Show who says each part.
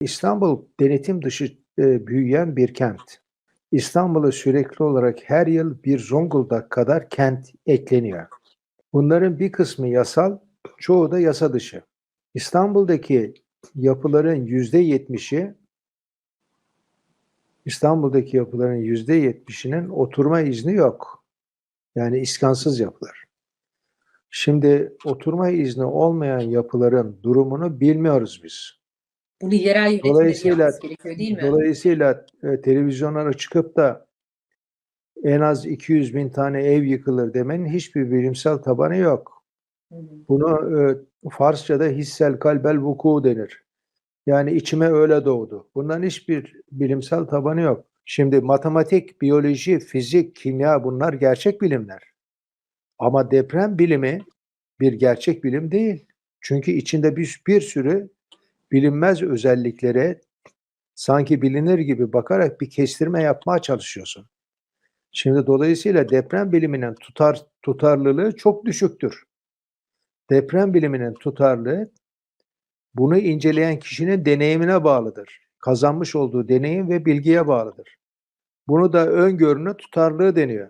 Speaker 1: İstanbul denetim dışı e, büyüyen bir kent. İstanbul'a sürekli olarak her yıl bir Zonguldak kadar kent ekleniyor. Bunların bir kısmı yasal, çoğu da yasa dışı. İstanbul'daki yapıların yüzde yetmişi İstanbul'daki yapıların yüzde yetmişinin oturma izni yok. Yani iskansız yapılar. Şimdi oturma izni olmayan yapıların durumunu bilmiyoruz biz.
Speaker 2: Bunu yerel
Speaker 1: Dolayısıyla-
Speaker 2: yapması gerekiyor değil mi?
Speaker 1: Dolayısıyla e, televizyonlara çıkıp da en az 200 bin tane ev yıkılır demenin hiçbir bilimsel tabanı yok.
Speaker 2: Hı hı.
Speaker 1: Bunu e, Farsça'da hissel kalbel vuku denir. Yani içime öyle doğdu. Bunların hiçbir bilimsel tabanı yok. Şimdi matematik, biyoloji, fizik, kimya bunlar gerçek bilimler. Ama deprem bilimi bir gerçek bilim değil. Çünkü içinde bir, bir sürü bilinmez özelliklere sanki bilinir gibi bakarak bir kestirme yapmaya çalışıyorsun. Şimdi dolayısıyla deprem biliminin tutar tutarlılığı çok düşüktür. Deprem biliminin tutarlılığı bunu inceleyen kişinin deneyimine bağlıdır. Kazanmış olduğu deneyim ve bilgiye bağlıdır. Bunu da öngörünün tutarlılığı deniyor.